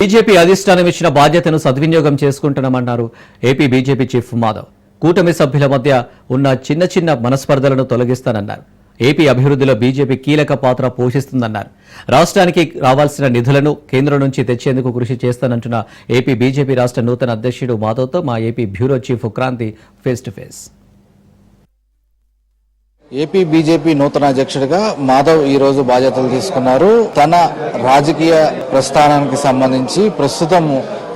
BJP అధిష్టానం ఇచ్చిన బాధ్యతను సద్వినియోగం చేసుకుంటున్నామన్నారు ఏపీ బీజేపీ చీఫ్ మాధవ్. కూటమి సభ్యుల మధ్య ఉన్న చిన్న చిన్న మనస్పర్ధలను తొలగిస్తానన్నారు. ఏపీ అభివృద్ధిలో బీజేపీ కీలక పాత్ర పోషిస్తుందన్నారు. రాష్ట్రానికి రావాల్సిన నిధులను కేంద్రం నుంచి తెచ్చేందుకు కృషి చేస్తానంటున్న ఏపీ బీజేపీ రాష్ట్ర నూతన అధ్యక్షుడు మాధవ్తో మా AP bureau chief Kranthi face to face. AP BJP నూతన అధ్యక్షుడిగా మాధవ్ ఈ రోజు బాధ్యతలు తీసుకున్నారు. తన రాజకీయ ప్రస్థానానికి సంబంధించి ప్రస్తుతం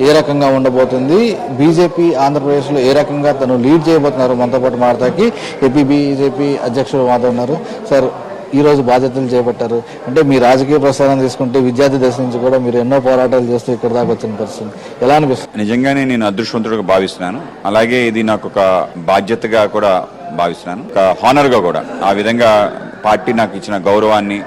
ఏ రకంగా ఉండబోతుంది? బీజేపీ ఆంధ్రప్రదేశ్లో ఏ రకంగా తను లీడ్ చేయబోతున్నారు? మనతో పాటు మాట్లాడతాకి ఏపీ బీజేపీ అధ్యక్షుడు మాధవ్ ఉన్నారు. సార్ ఈ రోజు బాధ్యతలు చేపట్టారు. అంటే మీ రాజకీయ ప్రస్థానం తీసుకుంటే విద్యార్థి దశ నుంచి కూడా మీరు ఎన్నో పోరాటాలు చేస్తూ ఇక్కడ దాకా వచ్చిన పరిస్థితి. ఎలా అనిపిస్తుంది? నిజంగానే నేను అదృష్టవంతుడిగా భావిస్తున్నాను. అలాగే ఇది నాకు ఒక బాధ్యతగా కూడా భావిస్తున్నాను. ఒక హానర్గా కూడా. ఆ విధంగా పార్టీ నాకు ఇచ్చిన గౌరవాన్ని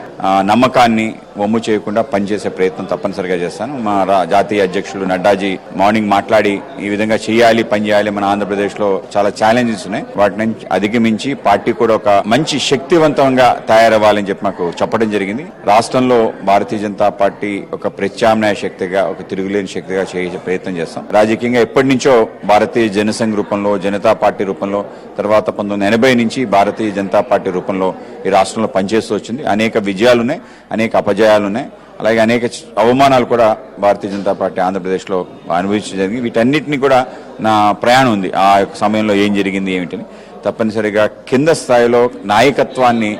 నమ్మకాన్ని వమ్ము చేయకుండా పనిచేసే ప్రయత్నం తప్పనిసరిగా చేస్తాను. మా రా- జాతీయ అధ్యక్షులు నడ్డాజీ మార్నింగ్ మాట్లాడి ఈ విధంగా చేయాలి పని చేయాలి మన ఆంధ్రప్రదేశ్లో చాలా ఛాలెంజెస్ ఉన్నాయి. వాటి నుంచి అధిగమించి పార్టీ కూడా ఒక మంచి శక్తివంతంగా తయారవ్వాలని చెప్పి మాకు చెప్పడం జరిగింది. రాష్ట్రంలో భారతీయ జనతా పార్టీ ఒక ప్రత్యామ్నాయ శక్తిగా ఒక తిరుగులేని శక్తిగా చేసే ప్రయత్నం చేస్తాం. రాజకీయంగా ఎప్పటి నుంచో భారతీయ జనసంఘ్ రూపంలో జనతా పార్టీ రూపంలో తర్వాత పంతొమ్మిది ఎనభై నుంచి భారతీయ జనతా పార్టీ రూపంలో ఈ రాష్ట్రంలో పనిచేస్తూ వచ్చింది. అనేక విజయాలు ఉన్నాయి అనేక అపజయాలు ఉన్నాయి అలాగే అనేక అవమానాలు కూడా భారతీయ జనతా పార్టీ ఆంధ్రప్రదేశ్లో అనుభవించడం జరిగింది. వీటన్నిటిని కూడా నా ప్రయాణం ఉంది. ఆ యొక్క సమయంలో ఏం జరిగింది ఏమిటని. తప్పనిసరిగా కింద స్థాయిలో నాయకత్వాన్ని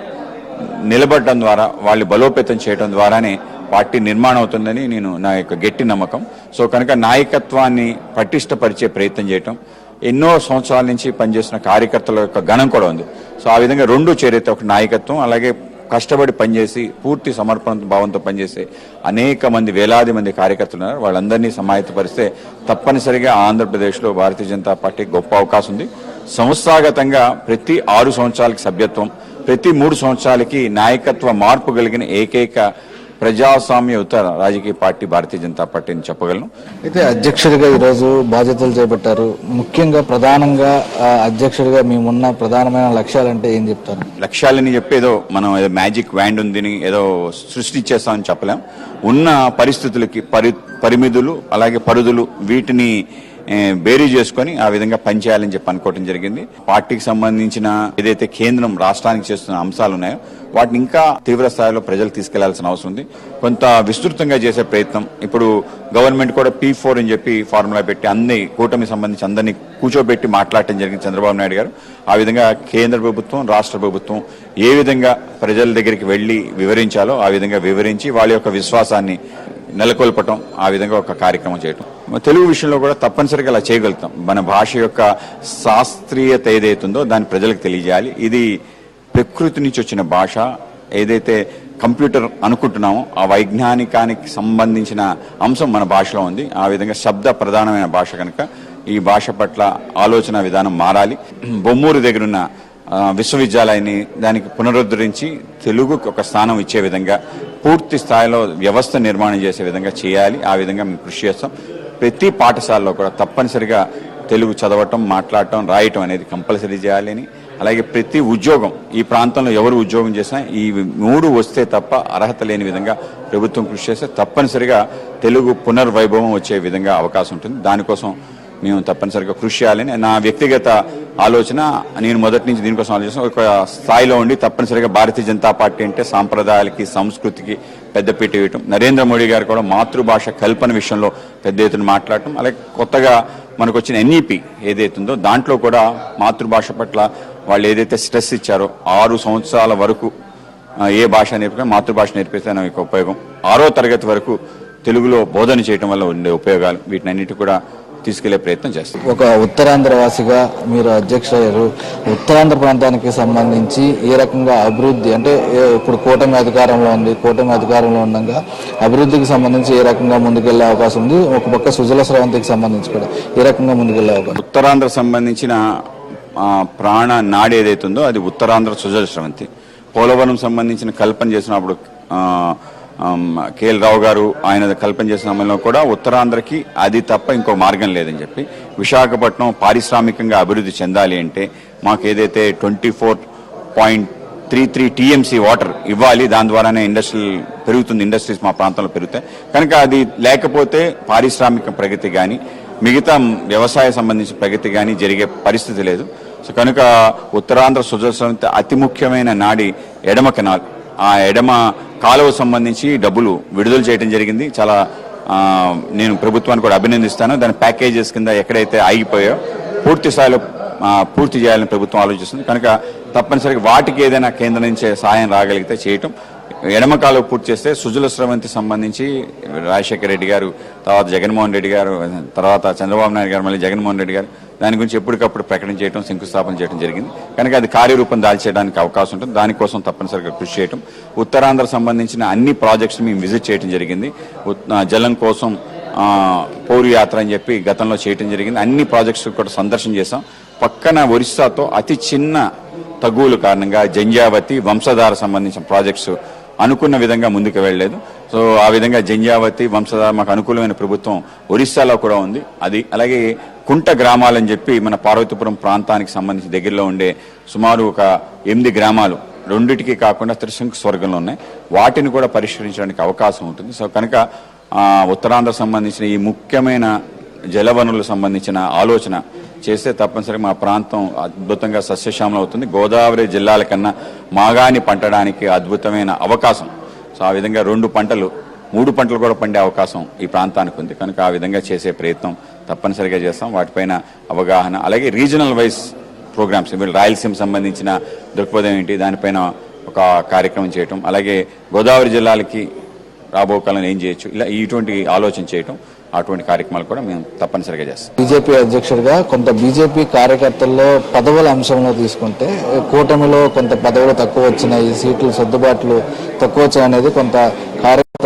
నిలబడటం ద్వారా వాళ్ళు బలోపేతం చేయడం ద్వారానే పార్టీ నిర్మాణం అవుతుందని నేను నా యొక్క గట్టి నమ్మకం. సో కనుక నాయకత్వాన్ని పటిష్టపరిచే ప్రయత్నం చేయటం. ఎన్నో సంవత్సరాల నుంచి పనిచేసిన కార్యకర్తల యొక్క గణం కూడా ఉంది. సో ఆ విధంగా రెండు చేరైతే ఒక నాయకత్వం అలాగే కష్టపడి పనిచేసి పూర్తి సమర్పణ భావంతో పనిచేసే అనేక మంది వేలాది మంది కార్యకర్తలు ఉన్నారు. వాళ్ళందరినీ సమాయత్తపరిస్తే తప్పనిసరిగా ఆంధ్రప్రదేశ్లో భారతీయ జనతా పార్టీ గొప్ప అవకాశం ఉంది. సంస్థాగతంగా ప్రతి ఆరు సంవత్సరాలకి సభ్యత్వం ప్రతి మూడు సంవత్సరాలకి నాయకత్వ మార్పు కలిగిన ఏకైక ప్రజాస్వామ్యయుత రాజకీయ పార్టీ భారతీయ జనతా పార్టీ అని చెప్పగలను. అయితే అధ్యక్షుడిగా ఈరోజు బాధ్యతలు చేపట్టారు. ముఖ్యంగా ప్రధానంగా అధ్యక్షుడిగా మేమున్న ప్రధానమైన లక్ష్యాలంటే ఏం చెప్తారు? లక్ష్యాలని చెప్పి ఏదో మనం ఏదో మ్యాజిక్ వ్యాండ్ ఉందని ఏదో సృష్టించేస్తామని చెప్పలేం. ఉన్న పరిస్థితులకి పరి పరిమితులు అలాగే పరుదులు వీటిని బేరీ చేసుకొని ఆ విధంగా పనిచేయాలని చెప్పి అనుకోవడం జరిగింది. పార్టీకి సంబంధించిన ఏదైతే కేంద్రం రాష్ట్రానికి చేస్తున్న అంశాలు ఉన్నాయో వాటిని ఇంకా తీవ్ర స్థాయిలో ప్రజలు తీసుకెళ్ళాల్సిన అవసరం ఉంది. కొంత విస్తృతంగా చేసే ప్రయత్నం ఇప్పుడు గవర్నమెంట్ కూడా పీ ఫోర్ అని చెప్పి ఫార్ములా పెట్టి అన్ని కూటమి సంబంధించి అందరినీ కూర్చోబెట్టి మాట్లాడటం జరిగింది చంద్రబాబు నాయుడు గారు. ఆ విధంగా కేంద్ర ప్రభుత్వం రాష్ట్ర ప్రభుత్వం ఏ విధంగా ప్రజల దగ్గరికి వెళ్ళి వివరించాలో ఆ విధంగా వివరించి వాళ్ళ యొక్క విశ్వాసాన్ని నెలకొల్పటం ఆ విధంగా ఒక కార్యక్రమం చేయటం. తెలుగు విషయంలో కూడా తప్పనిసరిగా అలా చేయగలుగుతాం. మన భాష యొక్క శాస్త్రీయత ఏదైతుందో దాన్ని ప్రజలకు తెలియజేయాలి. ఇది ప్రకృతి నుంచి వచ్చిన భాష. ఏదైతే కంప్యూటర్ అనుకుంటున్నామో ఆ వైజ్ఞానికానికి సంబంధించిన అంశం మన భాషలో ఉంది. ఆ విధంగా శబ్ద ప్రధానమైన భాష కనుక ఈ భాష పట్ల ఆలోచన విధానం మారాలి. బొమ్మూరు దగ్గరున్న విశ్వవిద్యాలయాన్ని దానికి పునరుద్ధరించి తెలుగుకు ఒక స్థానం ఇచ్చే విధంగా పూర్తి స్థాయిలో వ్యవస్థ నిర్మాణం చేసే విధంగా చేయాలి. ఆ విధంగా మేము కృషి చేస్తాం. ప్రతి పాఠశాలలో కూడా తప్పనిసరిగా తెలుగు చదవటం మాట్లాడటం రాయటం అనేది కంపల్సరీ చేయాలని అలాగే ప్రతి ఉద్యోగం ఈ ప్రాంతంలో ఎవరు ఉద్యోగం చేసినా ఈ మూడు వస్తే తప్ప అర్హత లేని విధంగా ప్రభుత్వం కృషి చేస్తే తప్పనిసరిగా తెలుగు పునర్వైభవం వచ్చే విధంగా అవకాశం ఉంటుంది. దానికోసం మేము తప్పనిసరిగా కృషి చేయాలని నా వ్యక్తిగత ఆలోచన. నేను మొదటి నుంచి దీనికోసం ఆలోచన ఒక స్థాయిలో ఉండి తప్పనిసరిగా భారతీయ జనతా పార్టీ అంటే సాంప్రదాయాలకి సంస్కృతికి పెద్దపీట వేయటం. నరేంద్ర మోడీ గారు కూడా మాతృభాష కల్పన విషయంలో పెద్ద ఎత్తున మాట్లాడటం. అలాగే కొత్తగా మనకు వచ్చిన ఎన్ఈపి ఏదైతుందో దాంట్లో కూడా మాతృభాష పట్ల వాళ్ళు ఏదైతే స్ట్రెస్ ఇచ్చారో ఆరు సంవత్సరాల వరకు ఏ భాష నేర్పితే మాతృభాష నేర్పిస్తే నాకు ఉపయోగం. ఆరో తరగతి వరకు తెలుగులో బోధన చేయటం వల్ల ఉండే ఉపయోగాలు. వీటినన్నిటి కూడా తీసుకెళ్ళే ప్రయత్నం చేస్తాం. ఒక ఉత్తరాంధ్ర వాసిగా మీరు అధ్యక్షులయ్యారు ఉత్తరాంధ్ర ప్రాంతానికి సంబంధించి ఏ రకంగా అభివృద్ధి అంటే ఇప్పుడు కూటమి అధికారంలో ఉంది కూటమి అధికారంలో ఉండగా అభివృద్ధికి సంబంధించి ఏ రకంగా ముందుకెళ్ళే అవకాశం ఉంది? ఒక పక్క సుజల స్రవంతికి సంబంధించి కూడా ఏ రకంగా ముందుకెళ్ళే అవకాశం ఉత్తరాంధ్ర సంబంధించిన ప్రాణ నాడి ఏదైతుందో అది ఉత్తరాంధ్ర సుజల స్రవంతి. పోలవరం సంబంధించిన కల్పన చేసినప్పుడు కేఎల్ రావు గారు ఆయన కల్పన చేసిన సమయంలో కూడా ఉత్తరాంధ్రకి అది తప్ప ఇంకో మార్గం లేదని చెప్పి విశాఖపట్నం పారిశ్రామికంగా అభివృద్ధి చెందాలి అంటే మాకు ఏదైతే twenty four point three three TMC water ఇవ్వాలి దాని ద్వారానే ఇండస్ట్రియల్ పెరుగుతుంది ఇండస్ట్రీస్ మా ప్రాంతంలో పెరుగుతాయి. కనుక అది లేకపోతే పారిశ్రామిక ప్రగతి కానీ మిగతా వ్యవసాయ సంబంధించిన ప్రగతి కానీ జరిగే పరిస్థితి లేదు. సో కనుక ఉత్తరాంధ్ర సుజల అతి ముఖ్యమైన నాడి ఎడమ కెనాల్. ఆ ఎడమ కాలువ సంబంధించి డబ్బులు విడుదల చేయడం జరిగింది. చాలా నేను ప్రభుత్వాన్ని కూడా అభినందిస్తాను. దాని ప్యాకేజెస్ కింద ఎక్కడైతే ఆగిపోయో పూర్తి స్థాయిలో పూర్తి చేయాలని ప్రభుత్వం ఆలోచిస్తుంది. కనుక తప్పనిసరిగా వాటికి ఏదైనా కేంద్రం నుంచి సాయం రాగలిగితే చేయటం. ఎడమ కాలువ పూర్తి చేస్తే సుజల స్రవంతి సంబంధించి రాజశేఖర రెడ్డి గారు తర్వాత జగన్మోహన్ రెడ్డి గారు తర్వాత చంద్రబాబు నాయుడు గారు మళ్ళీ జగన్మోహన్ రెడ్డి గారు దాని గురించి ఎప్పటికప్పుడు ప్రకటన చేయడం శంకుస్థాపన చేయడం జరిగింది. కనుక అది కార్యరూపం దాల్చేయడానికి అవకాశం ఉంటుంది. దానికోసం తప్పనిసరిగా కృషి చేయడం ఉత్తరాంధ్ర సంబంధించిన అన్ని ప్రాజెక్ట్స్ మేము విజిట్ చేయడం జరిగింది. జలం కోసం ఆ, పౌరు యాత్ర అని చెప్పి గతంలో చేయడం జరిగింది. అన్ని ప్రాజెక్ట్స్ కూడా సందర్శన చేశాం. పక్కన ఒరిస్సాతో అతి చిన్న తగువుల కారణంగా జంజావతి వంశధార సంబంధించిన ప్రాజెక్ట్స్ అనుకున్న విధంగా ముందుకు వెళ్ళలేదు. సో ఆ విధంగా జంజావతి వంశధార మాకు అనుకూలమైన ప్రభుత్వం ఒరిస్సాలో కూడా ఉంది. అది అలాగే కుంట గ్రామాలని చెప్పి మన పార్వతీపురం ప్రాంతానికి సంబంధించి దగ్గరలో ఉండే సుమారు ఒక ఎనిమిది గ్రామాలు రెండిటికి కాకుండా త్రిశంకు స్వర్గంలో ఉన్నాయి. వాటిని కూడా పరిష్కరించడానికి అవకాశం ఉంటుంది. సో కనుక ఉత్తరాంధ్ర సంబంధించిన ఈ ముఖ్యమైన జలవనరులకు సంబంధించిన ఆలోచన చేస్తే తప్పనిసరిగా మా ప్రాంతం అద్భుతంగా సస్యశ్యామలం అవుతుంది. గోదావరి జిల్లాల కన్నా మాగాని పంటడానికి అద్భుతమైన అవకాశం. సో ఆ విధంగా రెండు పంటలు మూడు పంటలు కూడా పండే అవకాశం ఈ ప్రాంతానికి ఉంది. కనుక ఆ విధంగా చేసే ప్రయత్నం తప్పనిసరిగా చేస్తాం. వాటిపైన అవగాహన అలాగే రీజనల్ వైజ్ ప్రోగ్రామ్స్ వీళ్ళు రాయలసీమ సంబంధించిన దృక్పథం ఏంటి దానిపైన ఒక కార్యక్రమం చేయటం అలాగే గోదావరి జిల్లాలకి రాబో కాలంలో ఏం చేయొచ్చు ఇలా ఇటువంటి ఆలోచన చేయటం అటువంటి కార్యక్రమాలు కూడా మేము తప్పనిసరిగా చేస్తాం. బీజేపీ అధ్యక్షుడిగా కొంత బీజేపీ కార్యకర్తల్లో పదవుల అంశంలో తీసుకుంటే కూటమిలో కొంత పదవులు తక్కువ వచ్చినాయి సీట్లు సర్దుబాట్లు తక్కువ వచ్చాయి అనేది కొంత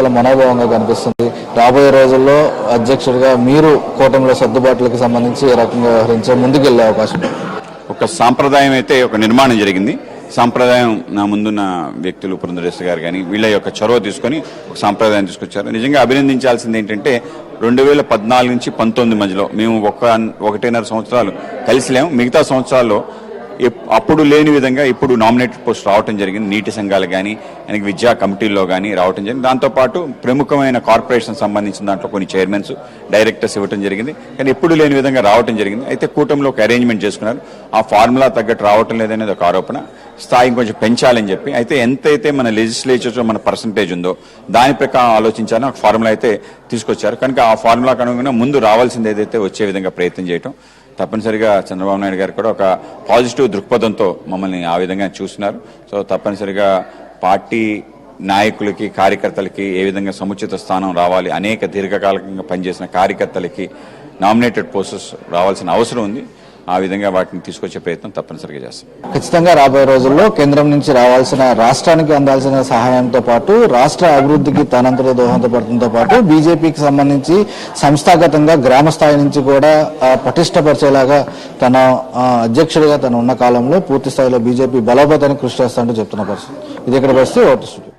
కార్యకర్తల మనోభావంగా కనిపిస్తుంది. రాబోయే రోజుల్లో అధ్యక్షుడిగా మీరు కూటమిలో సర్దుబాట్లకు సంబంధించి ఏ రకంగా వ్యవహరించే ముందుకెళ్ళే అవకాశం ఒక సాంప్రదాయం అయితే ఒక నిర్మాణం జరిగింది. సాంప్రదాయం నా ముందున్న వ్యక్తులు పురంధరేశ్వర గారు కానీ వీళ్ళ యొక్క చొరవ తీసుకొని ఒక సాంప్రదాయం తీసుకొచ్చారు. నిజంగా అభినందించాల్సింది ఏంటంటే రెండు వేల పద్నాలుగు నుంచి పంతొమ్మిది మధ్యలో మేము ఒక ఒకటిన్నర సంవత్సరాలు కలిసి లేము. మిగతా సంవత్సరాల్లో అప్పుడు లేని విధంగా ఇప్పుడు నామినేటెడ్ పోస్ట్ రావటం జరిగింది. నీటి సంఘాలు కానీ ఆయనకి విద్యా కమిటీల్లో కానీ రావటం జరిగింది. దాంతోపాటు ప్రముఖమైన కార్పొరేషన్ సంబంధించిన దాంట్లో కొన్ని చైర్మన్స్ డైరెక్టర్స్ ఇవ్వటం జరిగింది. కానీ ఎప్పుడు లేని విధంగా రావటం జరిగింది. అయితే కూటమిలో ఒక అరేంజ్మెంట్ చేసుకున్నారు. ఆ ఫార్ములా తగ్గట్టు రావటం లేదనేది ఒక ఆరోపణ. స్థాయి కొంచెం పెంచాలని చెప్పి అయితే ఎంతైతే మన లెజిస్లేచర్లో మన పర్సంటేజ్ ఉందో దాని ప్రకారం ఆలోచించాలని ఒక ఫార్ములా అయితే తీసుకొచ్చారు. కనుక ఆ ఫార్ములాకు అనుగుణంగా ముందు రావాల్సింది ఏదైతే వచ్చే విధంగా ప్రయత్నం చేయటం తప్పనిసరిగా చంద్రబాబు నాయుడు గారు కూడా ఒక పాజిటివ్ దృక్పథంతో మమ్మల్ని ఆ విధంగా చూస్తున్నారు. సో తప్పనిసరిగా పార్టీ నాయకులకి కార్యకర్తలకి ఏ విధంగా సముచిత స్థానం రావాలి అనేక దీర్ఘకాలికంగా పనిచేసిన కార్యకర్తలకి నామినేటెడ్ పోస్టెస్ రావాల్సిన అవసరం ఉంది. ఆ విధంగా వాటిని తీసుకొచ్చే ప్రయత్నం తప్పనిసరిగా చేస్తాం. ఖచ్చితంగా రాబోయే రోజుల్లో కేంద్రం నుంచి రావాల్సిన రాష్ట్రానికి అందాల్సిన సహాయంతో పాటు రాష్ట్ర అభివృద్ధికి తనంతట దోహదపడటంతో పాటు బీజేపీకి సంబంధించి సంస్థాగతంగా గ్రామ స్థాయి నుంచి కూడా పటిష్టపరిచేలాగా తన అధ్యక్షుడిగా తను ఉన్న కాలంలో పూర్తి స్థాయిలో బీజేపీ బలోపేతానికి కృషి చేస్తానని చెప్తున్న పరిస్థితి. ఇది ఇక్కడ పరిస్థితి? ఓటు